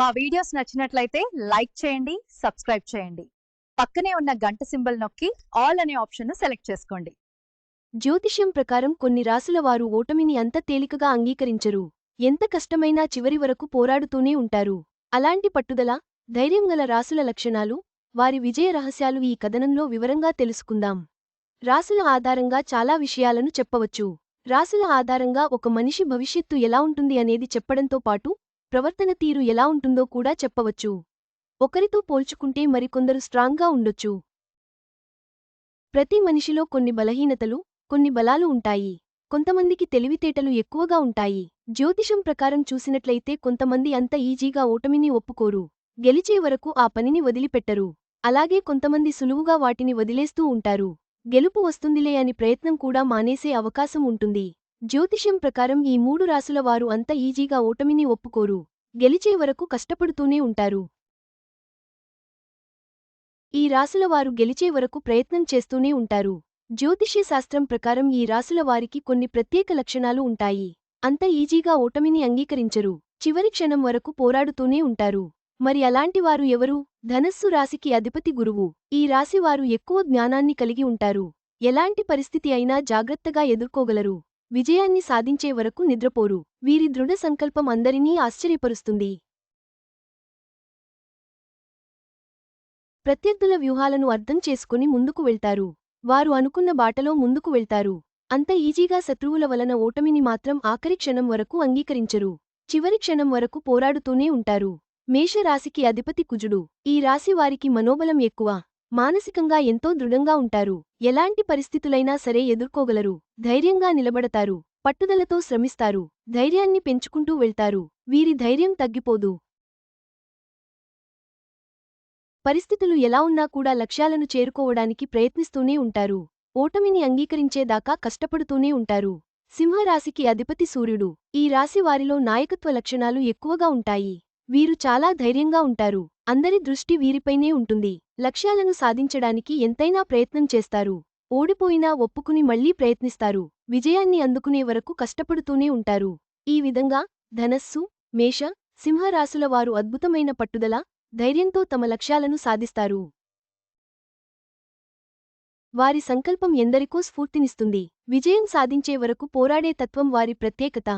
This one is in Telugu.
మా వీడియోస్ నచ్చినట్లయితే లైక్ చేయండి సబ్స్క్రైబ్ చేయండి. పక్కనే ఉన్న గంట సింబల్ నొక్కి ఆల్ అనే ఆప్షన్ను సెలెక్ట్ చేసుకోండి. జ్యోతిష్యం ప్రకారం కొన్ని రాసుల వారు ఓటమిని అంత తేలికగా అంగీకరించరు. ఎంత కష్టమైనా చివరి వరకు పోరాడుతూనే ఉంటారు. అలాంటి పట్టుదల ధైర్యం గల రాసుల లక్షణాలు వారి విజయ రహస్యాలు ఈ కథనంలో వివరంగా తెలుసుకుందాం. రాసుల ఆధారంగా చాలా విషయాలను చెప్పవచ్చు. రాసుల ఆధారంగా ఒక మనిషి భవిష్యత్తు ఎలా ఉంటుంది అనేది చెప్పడంతో పాటు ప్రవర్తన తీరు ఎలా ఉంటుందో కూడా చెప్పవచ్చు. ఒకరితో పోల్చుకుంటే మరికొందరు స్ట్రాంగ్గా ఉండొచ్చు. ప్రతి మనిషిలో కొన్ని బలహీనతలు కొన్ని బలాలు ఉంటాయి. కొంతమందికి తెలివితేటలు ఎక్కువగా ఉంటాయి. జ్యోతిషం ప్రకారం చూసినట్లయితే కొంతమంది అంత ఈజీగా ఓటమిని ఒప్పుకోరు. గెలిచే వరకు ఆ పనిని వదిలిపెట్టరు. అలాగే కొంతమంది సులువుగా వాటిని వదిలేస్తూ ఉంటారు. గెలుపు వస్తుందిలే అని ప్రయత్నం కూడా మానేసే అవకాశం ఉంటుంది. జ్యోతిష్యం ప్రకారం ఈ మూడు రాసుల వారు అంత ఈజీగా ఓటమిని ఒప్పుకోరు. గెలిచే వరకు కష్టపడుతూనే ఉంటారు. ఈ రాసుల వారు గెలిచే వరకు ప్రయత్నం చేస్తూనే ఉంటారు. జ్యోతిష్య శాస్త్రం ప్రకారం ఈ రాసుల వారికి కొన్ని ప్రత్యేక లక్షణాలు ఉంటాయి. అంత ఈజీగా ఓటమిని అంగీకరించరు. చివరి క్షణం వరకు పోరాడుతూనే ఉంటారు. మరి అలాంటివారు ఎవరు? ధనస్సు రాశికి అధిపతి గురువు. ఈ రాశివారు ఎక్కువ జ్ఞానాన్ని కలిగి ఉంటారు. ఎలాంటి పరిస్థితి అయినా జాగ్రత్తగా ఎదుర్కోగలరు. విజయాన్ని సాధించే వరకు నిద్రపోరు. వీరి దృఢ సంకల్పం అందరినీ ఆశ్చర్యపరుస్తుంది. ప్రత్యర్థుల వ్యూహాలను అర్థం చేసుకుని ముందుకు వెళ్తారు. వారు అనుకున్న బాటలో ముందుకు వెళ్తారు. అంత ఈజీగా శత్రువుల వలన ఓటమిని మాత్రం ఆఖరి క్షణం వరకు అంగీకరించరు. చివరి క్షణం వరకు పోరాడుతూనే ఉంటారు. మేషరాశికి అధిపతి కుజుడు. ఈ రాశి వారికి మనోబలం ఎక్కువ. మానసికంగా ఎంతో దృఢంగా ఉంటారు. ఎలాంటి పరిస్థితులైనా సరే ఎదుర్కోగలరు. ధైర్యంగా నిలబడతారు. పట్టుదలతో శ్రమిస్తారు. ధైర్యాన్ని పెంచుకుంటూ వెళ్తారు. వీరి ధైర్యం తగ్గిపోదు. పరిస్థితులు ఎలా ఉన్నా కూడా లక్ష్యాలను చేరుకోవడానికి ప్రయత్నిస్తూనే ఉంటారు. ఓటమిని అంగీకరించేదాకా కష్టపడుతూనే ఉంటారు. సింహరాశికి అధిపతి సూర్యుడు. ఈ రాశి వారిలో నాయకత్వ లక్షణాలు ఎక్కువగా ఉంటాయి. వీరు చాలా ధైర్యంగా ఉంటారు. అందరి దృష్టి వీరిపైనే ఉంటుంది. లక్ష్యాలను సాధించడానికి ఎంతైనా ప్రయత్నం చేస్తారు. ఓడిపోయినా ఒప్పుకుని మళ్ళీ ప్రయత్నిస్తారు. విజయాన్ని అందుకునే వరకు కష్టపడుతూనే ఉంటారు. ఈ విధంగా ధనస్సు మేష సింహరాశుల వారు అద్భుతమైన పట్టుదల ధైర్యంతో తమ లక్ష్యాలను సాధిస్తారు. వారి సంకల్పం ఎందరికో స్ఫూర్తినిస్తుంది. విజయం సాధించే వరకు పోరాడే తత్వం వారి ప్రత్యేకత.